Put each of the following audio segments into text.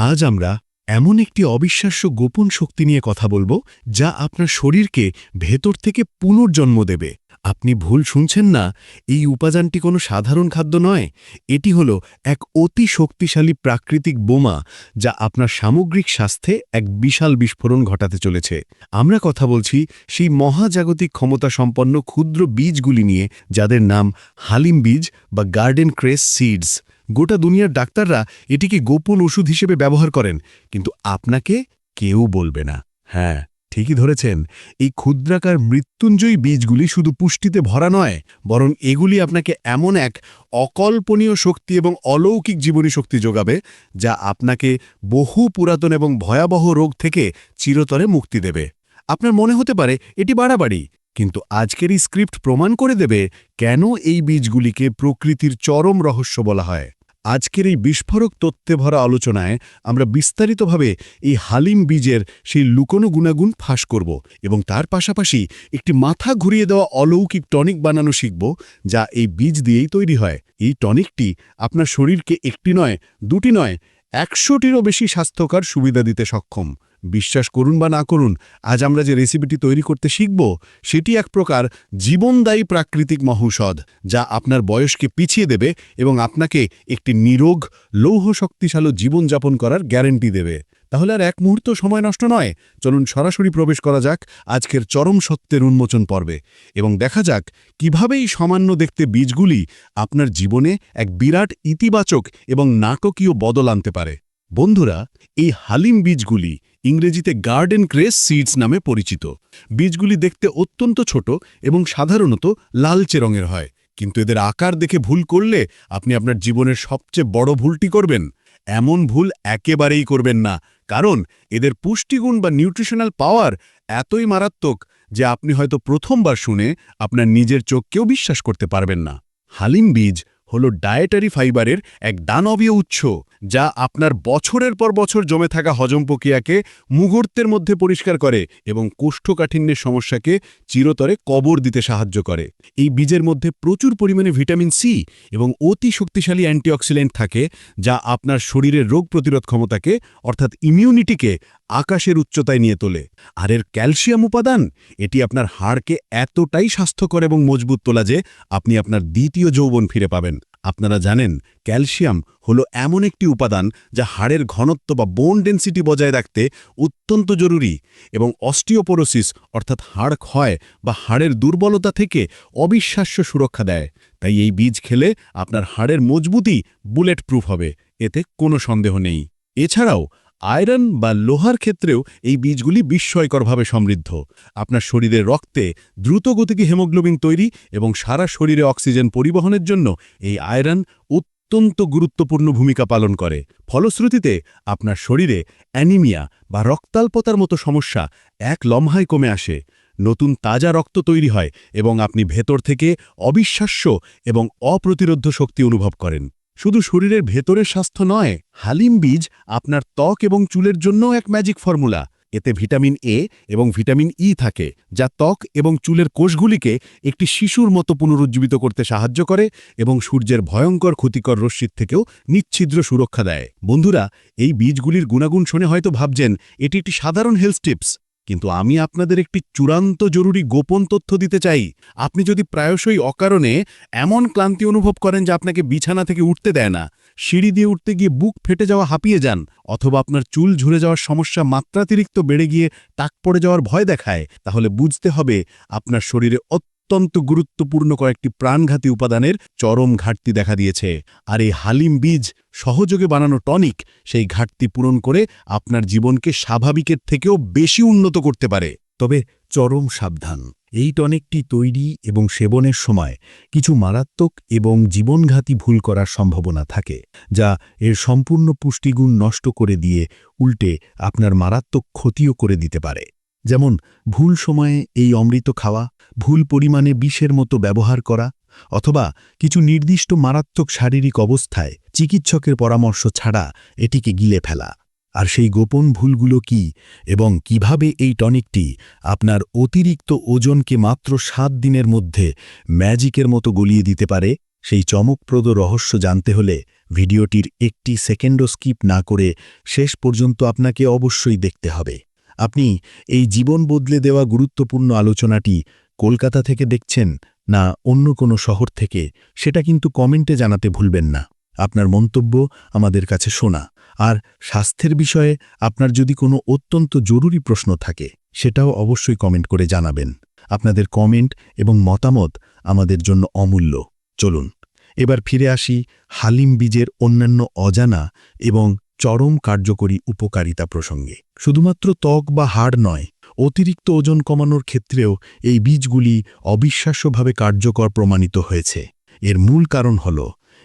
আজ আমরা এমন একটি অবিশ্বাস্য গোপন শক্তি নিয়ে কথা বলব, যা আপনার শরীরকে ভেতর থেকে পুনর্জন্ম দেবে। আপনি ভুল শুনছেন না, এই উপাদানটি কোনো সাধারণ খাদ্য নয়, এটি হল এক অতি শক্তিশালী প্রাকৃতিক বোমা, যা আপনার সামগ্রিক স্বাস্থ্যে এক বিশাল বিস্ফোরণ ঘটাতে চলেছে। আমরা কথা বলছি সেই মহাজাগতিক ক্ষমতা সম্পন্ন ক্ষুদ্র বীজগুলি নিয়ে, যাদের নাম হালিম বীজ বা গার্ডেন ক্রেস সিডস। গোটা দুনিয়ার ডাক্তাররা এটিকে গোপন ওষুধ হিসেবে ব্যবহার করেন, কিন্তু আপনাকে কেউ বলবে না। হ্যাঁ ঠিকই ধরেছেন, এই ক্ষুদ্রাকার মৃত্যুঞ্জয়ী বীজগুলি শুধু পুষ্টিতে ভরা নয়, বরং এগুলি আপনাকে এমন এক অকল্পনীয় শক্তি এবং অলৌকিক জীবনী শক্তি যোগাবে, যা আপনাকে বহু পুরাতন এবং ভয়াবহ রোগ থেকে চিরতরে মুক্তি দেবে। আপনার মনে হতে পারে, এটি বাড়াবাড়ি, কিন্তু আজকের এই স্ক্রিপ্ট প্রমাণ করে দেবে কেন এই বীজগুলিকে প্রকৃতির চরম রহস্য বলা হয়। আজকের এই বিস্ফোরক তত্ত্বে ভরা আলোচনায় আমরা বিস্তারিতভাবে এই হালিম বীজের সেই লুকোনো গুণাগুণ ফাঁস করব এবং তার পাশাপাশি একটি মাথা ঘুরিয়ে দেওয়া অলৌকিক টনিক বানানো শিখব যা এই বীজ দিয়েই তৈরি হয়। এই টনিকটি আপনার শরীরকে একটি নয়, দুটি নয়, একশোটিরও বেশি স্বাস্থ্যকর সুবিধা দিতে সক্ষম। বিশ্বাস করুন বা না করুন, আজ আমরা যে রেসিপিটি তৈরি করতে শিখব, সেটি এক প্রকার জীবনদায়ী প্রাকৃতিক মহৌষধ, যা আপনার বয়সকে পিছিয়ে দেবে এবং আপনাকে একটি নিরোগ, লৌহ শক্তিশালী জীবনযাপন করার গ্যারেন্টি দেবে। তাহলে আর এক মুহূর্ত সময় নষ্ট নয়, চলুন সরাসরি প্রবেশ করা যাক আজকের চরম সত্যের উন্মোচন পর্বে এবং দেখা যাক কীভাবে এই সামান্য দেখতে বীজগুলি আপনার জীবনে এক বিরাট ইতিবাচক এবং নাটকীয় বদল আনতে পারে। বন্ধুরা, এই হালিম বীজগুলি ইংরেজিতে গার্ডেন ক্রেস সিডস নামে পরিচিত। বীজগুলি দেখতে অত্যন্ত ছোট এবং সাধারণত লালচে রঙের হয়। কিন্তু এদের আকার দেখে ভুল করলে আপনি আপনার জীবনের সবচেয়ে বড় ভুলটি করবেন। এমন ভুল একেবারেই করবেন না, কারণ এদের পুষ্টিগুণ বা নিউট্রিশনাল পাওয়ার এতই মারাত্মক যে আপনি হয়তো প্রথমবার শুনে আপনার নিজের চোখকেও বিশ্বাস করতে পারবেন না। হালিম বীজ হল ডায়েটারি ফাইবারের এক দানবীয় উৎস, যা আপনার বছরের পর বছর জমে থাকা হজম প্রক্রিয়াকে মুহূর্তের মধ্যে পরিষ্কার করে এবং কোষ্ঠকাঠিন্যের সমস্যাকে চিরতরে কবর দিতে সাহায্য করে। এই বীজের মধ্যে প্রচুর পরিমাণে ভিটামিন সি এবং অতি শক্তিশালী অ্যান্টিঅক্সিডেন্ট থাকে, যা আপনার শরীরের রোগ প্রতিরোধ ক্ষমতাকে, অর্থাৎ ইমিউনিটিকে আকাশের উচ্চতায় নিয়ে তোলে। আর এর ক্যালসিয়াম উপাদান, এটি আপনার হাড়কে এতটাই স্বাস্থ্যকর এবং মজবুত তোলা যে আপনি আপনার দ্বিতীয় যৌবন ফিরে পাবেন। আপনারা জানেন, ক্যালসিয়াম হলো এমন একটি উপাদান যা হাড়ের ঘনত্ব বা বোন ডেন্সিটি বজায় রাখতে অত্যন্ত জরুরি এবং অস্টিওপোরোসিস অর্থাৎ হাড় ক্ষয় বা হাড়ের দুর্বলতা থেকে অবিশ্বাস্য সুরক্ষা দেয়। তাই এই বীজ খেলে আপনার হাড়ের মজবুতি বুলেট প্রুফ হবে, এতে কোনো সন্দেহ নেই। এছাড়াও আয়রন বা লোহার ক্ষেত্রেও এই বীজগুলি বিস্ময়করভাবে সমৃদ্ধ। আপনার শরীরের রক্তে দ্রুতগতিকে হেমোগ্লোবিন তৈরি এবং সারা শরীরে অক্সিজেন পরিবহনের জন্য এই আয়রন অত্যন্ত গুরুত্বপূর্ণ ভূমিকা পালন করে। ফলশ্রুতিতে আপনার শরীরে অ্যানিমিয়া বা রক্তাল্পতার মতো সমস্যা এক লম্হায় কমে আসে। নতুন তাজা রক্ত তৈরি হয় এবং আপনি ভেতর থেকে অবিশ্বাস্য এবং অপ্রতিরোধ্য শক্তি অনুভব করেন। শুধু শরীরের ভেতরের স্বাস্থ্য নয়, হালিম বীজ আপনার ত্বক এবং চুলের জন্যও এক ম্যাজিক ফর্মুলা এতে ভিটামিন এ এবং ভিটামিন ই থাকে, যা ত্বক এবং চুলের কোষগুলিকে একটি শিশুর মতো পুনরুজ্জীবিত করতে সাহায্য করে এবং সূর্যের ভয়ঙ্কর ক্ষতিকর রশ্মির থেকেও নিচ্ছিদ্র সুরক্ষা দেয়। বন্ধুরা, এই বীজগুলির গুণাগুণ শুনে হয়তো ভাবছেন, এটি একটি সাধারণ হেলথ টিপস কিন্তু আমি আপনাদের একটি চূড়ান্ত জরুরি গোপন তথ্য দিতে চাই। আপনি যদি প্রায়শই অকারণে এমন ক্লান্তি অনুভব করেন যে আপনাকে বিছানা থেকে উঠতে দেয় না, সিঁড়ি দিয়ে উঠতে গিয়ে বুক ফেটে যাওয়া হাঁপিয়ে যান, অথবা আপনার চুল ঝরে যাওয়ার সমস্যা মাত্রাতিরিক্ত বেড়ে গিয়ে তাক পড়ে যাওয়ার ভয় দেখায়, তাহলে বুঝতে হবে আপনার শরীরে অত্যন্ত গুরুত্বপূর্ণ কয়েকটি প্রাণঘাতী উপাদানের চরম ঘাটতি দেখা দিয়েছে। আর এই হালিম বীজ সহযোগে বানানো টনিক সেই ঘাটতি পূরণ করে আপনার জীবনকে স্বাভাবিকের থেকেও বেশি উন্নত করতে পারে। তবে চরম সাবধান। এই টনিকটি তৈরি এবং সেবনের সময় কিছু মারাত্মক এবং জীবনঘাতী ভুল করার সম্ভাবনা থাকে, যা এর সম্পূর্ণ পুষ্টিগুণ নষ্ট করে দিয়ে উল্টে আপনার মারাত্মক ক্ষতিও করে দিতে পারে। যেমন, ভুল সময়ে এই অমৃত খাওয়া ভুল পরিমাণে বিষের মতো ব্যবহার করা অথবা কিছু নির্দিষ্ট মারাত্মক শারীরিক অবস্থায় চিকিৎসকের পরামর্শ ছাড়া এটিকে গিলে ফেলা। আর সেই গোপন ভুলগুলো কি এবং কীভাবে এই টনিকটি আপনার অতিরিক্ত ওজনকে মাত্র সাত দিনের মধ্যে ম্যাজিকের মতো গলিয়ে দিতে পারে, সেই চমকপ্রদ রহস্য জানতে হলে ভিডিওটির একটি সেকেন্ডও স্কিপ না করে শেষ পর্যন্ত আপনাকে অবশ্যই দেখতে হবে। আপনি এই জীবন বদলে দেওয়া গুরুত্বপূর্ণ আলোচনাটি কলকাতা থেকে দেখছেন না অন্য কোনো শহর থেকে, সেটা কিন্তু কমেন্টে জানাতে ভুলবেন না। আপনার মন্তব্য আমাদের কাছে শোনা। আর স্বাস্থ্যের বিষয়ে আপনার যদি কোনো অত্যন্ত জরুরি প্রশ্ন থাকে, সেটাও অবশ্যই কমেন্ট করে জানাবেন। আপনাদের কমেন্ট এবং মতামত আমাদের জন্য অমূল্য। চলুন, এবার ফিরে আসি হালিম বীজের অন্যান্য অজানা এবং চরম কার্যকরী উপকারিতা প্রসঙ্গে। শুধুমাত্র ত্বক বা হাড় নয় অতিরিক্ত ওজন কমানোর ক্ষেত্রেও এই বীজগুলি অবিশ্বাস্যভাবে কার্যকর প্রমাণিত হয়েছে। এর মূল কারণ হল,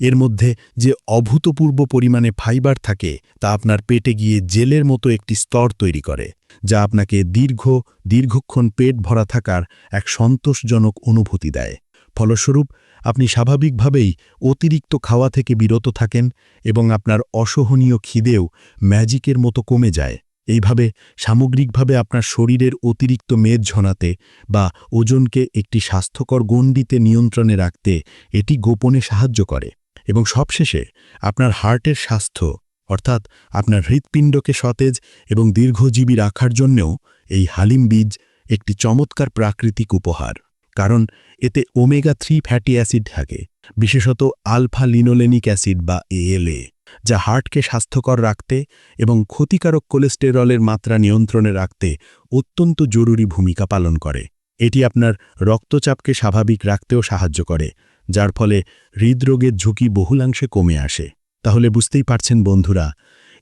এর মধ্যে যে অভূতপূর্ব পরিমাণে ফাইবার থাকে, তা আপনার পেটে গিয়ে জেলের মতো একটি স্তর তৈরি করে, যা আপনাকে দীর্ঘ, দীর্ঘক্ষণ পেট ভরা থাকার এক সন্তোষজনক অনুভূতি দেয়। ফলস্বরূপ, আপনি স্বাভাবিকভাবেই অতিরিক্ত খাওয়া থেকে বিরত থাকেন এবং আপনার অসহনীয় খিদেও ম্যাজিকের মতো কমে যায়। এইভাবে সামগ্রিকভাবে আপনার শরীরের অতিরিক্ত মেদ ঝনাতে বা ওজনকে একটি স্বাস্থ্যকর গণ্ডিতে নিয়ন্ত্রণে রাখতে এটি গোপনে সাহায্য করে। এবং সবশেষে আপনার হার্টের স্বাস্থ্য, অর্থাৎ আপনার হৃৎপিণ্ডকে সতেজ এবং দীর্ঘজীবী রাখার জন্যও এই হালিম বীজ একটি চমৎকার প্রাকৃতিক উপহার। কারণ এতে ওমেগা থ্রি ফ্যাটি অ্যাসিড থাকে, বিশেষত আলফা লিনোলেনিক অ্যাসিড বা এএলএ যা হার্টকে স্বাস্থ্যকর রাখতে এবং ক্ষতিকারক কোলেস্টেরলের মাত্রা নিয়ন্ত্রণে রাখতে অত্যন্ত জরুরি ভূমিকা পালন করে। এটি আপনার রক্তচাপকে স্বাভাবিক রাখতেও সাহায্য করে, যার ফলে হৃদরোগের ঝুঁকি বহুলাংশে কমে আসে। তাহলে বুঝতেই পারছেন বন্ধুরা,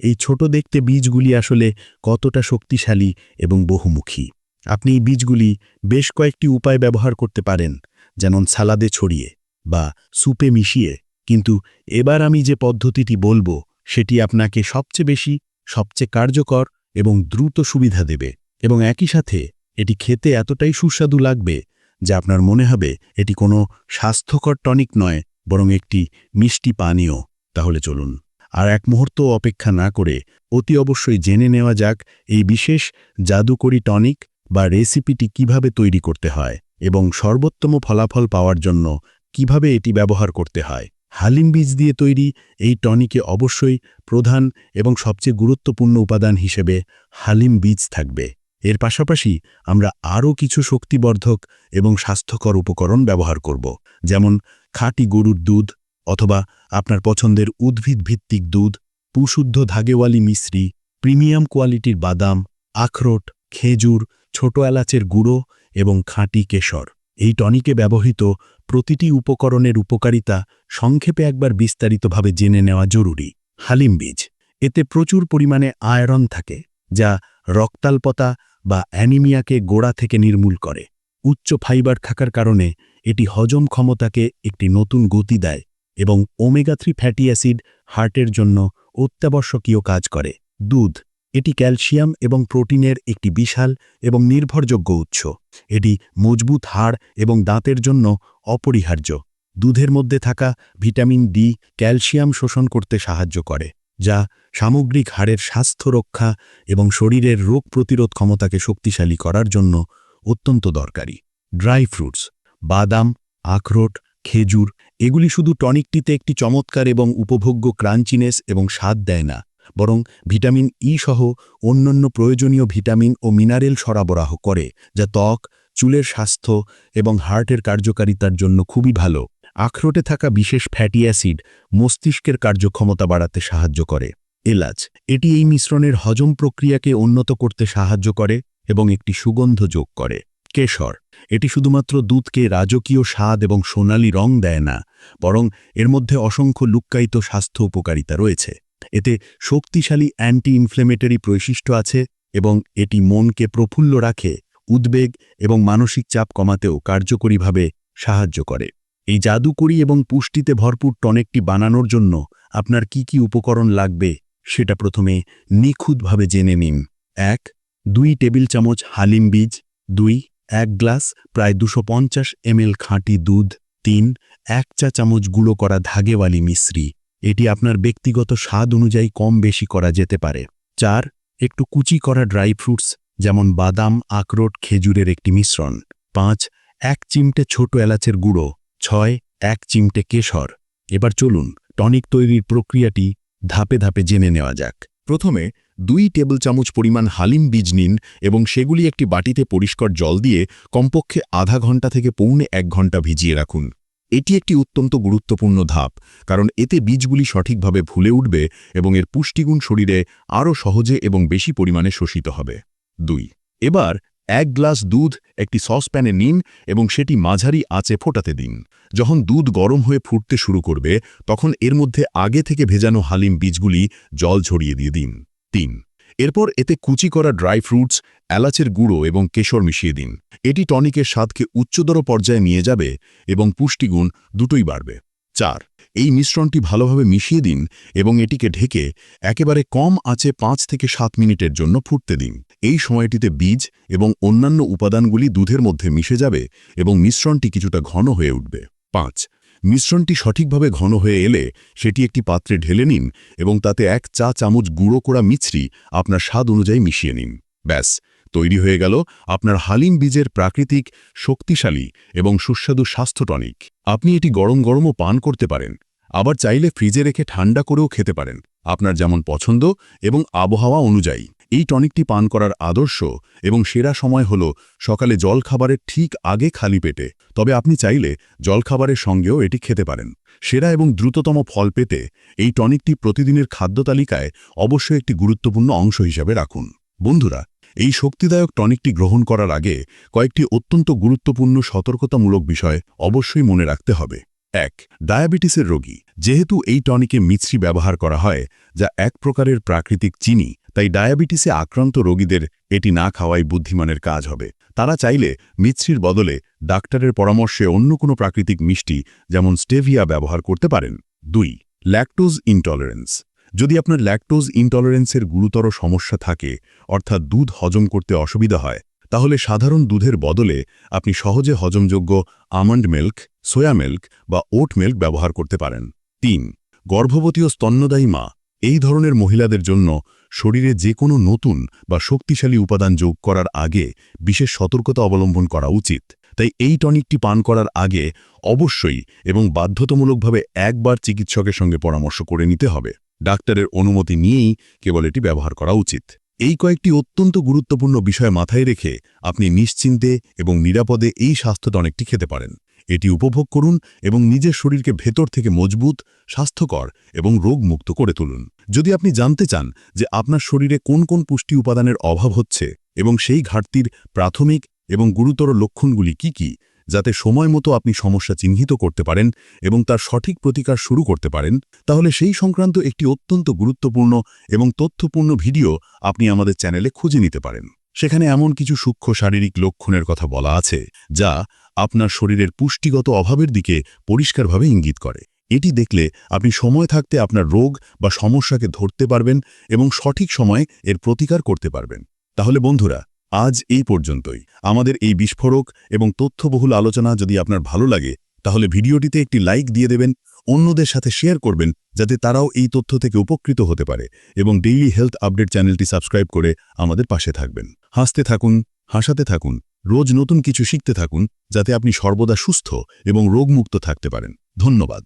এই ছোট দেখতে বীজগুলি আসলে কতটা শক্তিশালী এবং বহুমুখী। আপনি এই বীজগুলি বেশ কয়েকটি উপায় ব্যবহার করতে পারেন, যেমন সালাদে ছড়িয়ে বা সুপে মিশিয়ে। কিন্তু এবার আমি যে পদ্ধতিটি বলব, সেটি আপনাকে সবচেয়ে বেশি, সবচেয়ে কার্যকর এবং দ্রুত সুবিধা দেবে। এবং একই সাথে, এটি খেতে এতটাই সুস্বাদু লাগবে, যে আপনার মনে হবে এটি কোনো স্বাস্থ্যকর টনিক নয়, বরং একটি মিষ্টি পানীয়। তাহলে চলুন। আর এক মুহূর্ত অপেক্ষা না করে, অতি অবশ্যই জেনে নেওয়া যাক, এই বিশেষ জাদুকরি টনিক বা রেসিপিটি কীভাবে তৈরি করতে হয়, এবং সর্বোত্তম ফলাফল পাওয়ার জন্য কীভাবে এটি ব্যবহার করতে হয়। হালিম বীজ দিয়ে তৈরি এই টনিকে অবশ্যই প্রধান এবং সবচেয়ে গুরুত্বপূর্ণ উপাদান হিসেবে হালিম বীজ থাকবে। এর পাশাপাশি আমরা আরও কিছু শক্তিবর্ধক এবং স্বাস্থ্যকর উপকরণ ব্যবহার করব, যেমন খাঁটি গরুর দুধ অথবা আপনার পছন্দের উদ্ভিদ ভিত্তিক দুধ, পুশুদ্ধ ধাগেওয়ালি মিশ্রি, প্রিমিয়াম কোয়ালিটির বাদাম, আখরোট, খেজুর, ছোট এলাচের গুঁড়ো এবং খাঁটি কেশর। এই টনিকে ব্যবহৃত প্রতিটি উপকরণের উপকারিতা সংক্ষেপে একবার বিস্তারিতভাবে জেনে নেওয়া জরুরি। হালিম বীজ। এতে প্রচুর পরিমাণে আয়রন থাকে, যা রক্তাল্পতা বা অ্যানিমিয়াকে গোড়া থেকে নির্মূল করে। উচ্চ ফাইবার থাকার কারণে এটি হজম ক্ষমতাকে একটি নতুন গতি দেয় এবং ওমেগা থ্রি ফ্যাটি অ্যাসিড হার্টের জন্য অত্যাবশ্যকীয় কাজ করে। দুধ। এটি ক্যালসিয়াম এবং প্রোটিনের একটি বিশাল এবং নির্ভরযোগ্য উৎস। এটি মজবুত হাড় এবং দাঁতের জন্য অপরিহার্য। দুধের মধ্যে থাকা ভিটামিন ডি ক্যালসিয়াম শোষণ করতে সাহায্য করে, যা সামগ্রিক হাড়ের স্বাস্থ্য রক্ষা এবং শরীরের রোগ প্রতিরোধ ক্ষমতাকে শক্তিশালী করার জন্য অত্যন্ত দরকারি। ড্রাই ফ্রুটস, বাদাম, আখরোট, খেজুর, এগুলি শুধু টনিকটিতে একটি চমৎকার এবং উপভোগ্য ক্রাঞ্চিনেস এবং স্বাদ দেয় না। বরং ভিটামিন ই সহ অন্যান্য প্রয়োজনীয় ভিটামিন ও মিনারেল সরবরাহ করে, যা ত্বক, চুলের স্বাস্থ্য এবং হার্টের কার্যকারিতার জন্য খুবই ভালো। আখরোটে থাকা বিশেষ ফ্যাটি অ্যাসিড মস্তিষ্কের কার্যক্ষমতা বাড়াতে সাহায্য করে। এলাচ, এটি এই মিশ্রণের হজম প্রক্রিয়াকে উন্নত করতে সাহায্য করে এবং একটি সুগন্ধ যোগ করে। কেশর, এটি শুধুমাত্র দুধকে রাজকীয় স্বাদ এবং সোনালি রং দেয় না, বরং এর মধ্যে অসংখ্য লুক্কায়িত স্বাস্থ্য উপকারিতা রয়েছে। এতে শক্তিশালী অ্যান্টি ইনফ্লেমেটরি বৈশিষ্ট্য আছে এবং এটি মনকে প্রফুল্ল রাখে, উদ্বেগ এবং মানসিক চাপ কমাতেও কার্যকরীভাবে সাহায্য করে। এই জাদুকরি এবং পুষ্টিতে ভরপুর টনেকটি বানানোর জন্য আপনার কি কি উপকরণ লাগবে সেটা প্রথমে নিখুঁতভাবে জেনে নিন। এক, দুই টেবিল চামচ হালিম বীজ। দুই, এক গ্লাস প্রায় দুশো পঞ্চাশ এমএল খাঁটি দুধ। তিন, এক চা চামচ গুঁড়ো করা ধাগেওয়ালি মিশ্রি। এটি আপনার ব্যক্তিগত স্বাদ অনুযায়ী কম বেশি করা যেতে পারে। চার, একটু কুচি করা ড্রাই ফ্রুটস, যেমন বাদাম, আখরোট, খেজুরের একটি মিশ্রণ। পাঁচ, এক চিমটে ছোট এলাচের গুঁড়ো। ছয়, এক চিমটে কেশর। এবার চলুন টনিক তৈরির প্রক্রিয়াটি ধাপে ধাপে জেনে নেওয়া যাক। প্রথমে দুই টেবিল চামচ পরিমাণ হালিম বীজ নিন এবং সেগুলি একটি বাটিতে পরিষ্কার জল দিয়ে কমপক্ষে আধা ঘণ্টা থেকে পৌনে এক ঘণ্টা ভিজিয়ে রাখুন। এটি একটি অত্যন্ত গুরুত্বপূর্ণ ধাপ, কারণ এতে বীজগুলি সঠিকভাবে ফুলে উঠবে এবং এর পুষ্টিগুণ শরীরে আরও সহজে এবং বেশি পরিমাণে শোষিত হবে। দুই, এবার এক গ্লাস দুধ একটি সসপ্যানে নিন এবং সেটি মাঝারি আঁচে ফোটাতে দিন। যখন দুধ গরম হয়ে ফুটতে শুরু করবে, তখন এর মধ্যে আগে থেকে ভেজানো হালিম বীজগুলি জল ছড়িয়ে দিয়ে দিন। তিন এরপর এতে কুচি করা ড্রাই ফ্রুটস, এলাচের গুঁড়ো এবং কেশর মিশিয়ে দিন। এটি টনিকের স্বাদকে উচ্চতর পর্যায়ে নিয়ে যাবে এবং পুষ্টিগুণ দুটোই বাড়বে। চার, এই মিশ্রণটি ভালোভাবে মিশিয়ে দিন এবং এটিকে ঢেকে একেবারে কম আঁচে পাঁচ থেকে সাত মিনিটের জন্য ফুটতে দিন। এই সময়টিতে বীজ এবং অন্যান্য উপাদানগুলি দুধের মধ্যে মিশে যাবে এবং মিশ্রণটি কিছুটা ঘন হয়ে উঠবে। পাঁচ মিশ্রণটি সঠিকভাবে ঘন হয়ে এলে সেটি একটি পাত্রে ঢেলে নিন এবং তাতে এক চা চামচ গুঁড়ো করা মিছরি আপনার স্বাদ অনুযায়ী মিশিয়ে নিন। ব্যাস, তৈরি হয়ে গেল আপনার হালিম বীজের প্রাকৃতিক, শক্তিশালী এবং সুস্বাদু স্বাস্থ্য টনিক। আপনি এটি গরম গরমও পান করতে পারেন, আবার চাইলে ফ্রিজে রেখে ঠান্ডা করেও খেতে পারেন। আপনার যেমন পছন্দ এবং আবহাওয়া অনুযায়ী। এই টনিকটি পান করার আদর্শ এবং সেরা সময় হল সকালে জলখাবারের ঠিক আগে খালি পেটে। তবে আপনি চাইলে জলখাবারের সঙ্গেও এটি খেতে পারেন। সেরা এবং দ্রুততম ফল পেতে এই টনিকটি প্রতিদিনের খাদ্য তালিকায় অবশ্যই একটি গুরুত্বপূর্ণ অংশ হিসাবে রাখুন। বন্ধুরা, এই শক্তিদায়ক টনিকটি গ্রহণ করার আগে কয়েকটি অত্যন্ত গুরুত্বপূর্ণ সতর্কতামূলক বিষয় অবশ্যই মনে রাখতে হবে। এক, ডায়াবেটিসের রোগী। যেহেতু এই টনিকে মিছরি ব্যবহার করা হয়, যা এক প্রকারের প্রাকৃতিক চিনি তাই ডায়াবেটিসে আক্রান্ত রোগীদের এটি না খাওয়াই বুদ্ধিমানের কাজ হবে। তারা চাইলে মিছরির বদলে ডাক্তারের পরামর্শে অন্য কোনো প্রাকৃতিক মিষ্টি, যেমন স্টেভিয়া, ব্যবহার করতে পারেন। দুই ল্যাকটোজ ইনটলারেন্স যদি আপনার ল্যাকটোজ ইনটলারেন্সের গুরুতর সমস্যা থাকে, অর্থাৎ দুধ হজম করতে অসুবিধা হয়, তাহলে সাধারণ দুধের বদলে আপনি সহজে হজমযোগ্য আমন্ড মিল্ক সোয়া মিল্ক বা ওট মিল্ক ব্যবহার করতে পারেন। তিন গর্ভবতী ও স্তন্যদায়ী মা। এই ধরনের মহিলাদের জন্য শরীরে যে কোনো নতুন বা শক্তিশালী উপাদান যোগ করার আগে বিশেষ সতর্কতা অবলম্বন করা উচিত। তাই এই টনিকটি পান করার আগে অবশ্যই এবং বাধ্যতামূলকভাবে একবার চিকিৎসকের সঙ্গে পরামর্শ করে নিতে হবে। ডাক্তারের অনুমতি নিয়েই কেবল এটি ব্যবহার করা উচিত। এই কয়েকটি অত্যন্ত গুরুত্বপূর্ণ বিষয় মাথায় রেখে আপনি নিশ্চিন্তে এবং নিরাপদে এই স্বাস্থ্য টনিকটি খেতে পারেন। এটি উপভোগ করুন এবং নিজের শরীরকে ভেতর থেকে মজবুত, স্বাস্থ্যকর এবং রোগমুক্ত করে তুলুন। যদি আপনি জানতে চান যে আপনার শরীরে কোন কোন পুষ্টি উপাদানের অভাব হচ্ছে এবং সেই ঘাটতির প্রাথমিক এবং গুরুতর লক্ষণগুলি কি কি, যাতে সময় মতো আপনি সমস্যা চিহ্নিত করতে পারেন এবং তার সঠিক প্রতিকার শুরু করতে পারেন, তাহলে সেই সংক্রান্ত একটি অত্যন্ত গুরুত্বপূর্ণ এবং তথ্যপূর্ণ ভিডিও আপনি আমাদের চ্যানেলে খুঁজে নিতে পারেন। সেখানে এমন কিছু সূক্ষ্ম শারীরিক লক্ষণের কথা বলা আছে, যা আপনার শরীরের পুষ্টিগত অভাবের দিকে পরিষ্কারভাবে ইঙ্গিত করে। এটি দেখলে আপনি সময় থাকতে আপনার রোগ বা সমস্যাকে ধরতে পারবেন এবং সঠিক সময়ে এর প্রতিকার করতে পারবেন। তাহলে বন্ধুরা, আজ এই পর্যন্তই। আমাদের এই বিস্ফোরক এবং তথ্যবহুল আলোচনা যদি আপনার ভালো লাগে, তাহলে ভিডিওটিতে একটি লাইক দিয়ে দেবেন অন্যদের সাথে শেয়ার করবেন, যাতে তারাও এই তথ্য থেকে উপকৃত হতে পারে এবং ডেইলি হেলথ আপডেট চ্যানেলটি সাবস্ক্রাইব করে আমাদের পাশে থাকবেন। হাসতে থাকুন, হাসাতে থাকুন, রোজ নতুন কিছু শিখতে থাকুন, যাতে আপনি সর্বদা সুস্থ এবং রোগমুক্ত থাকতে পারেন। ধন্যবাদ।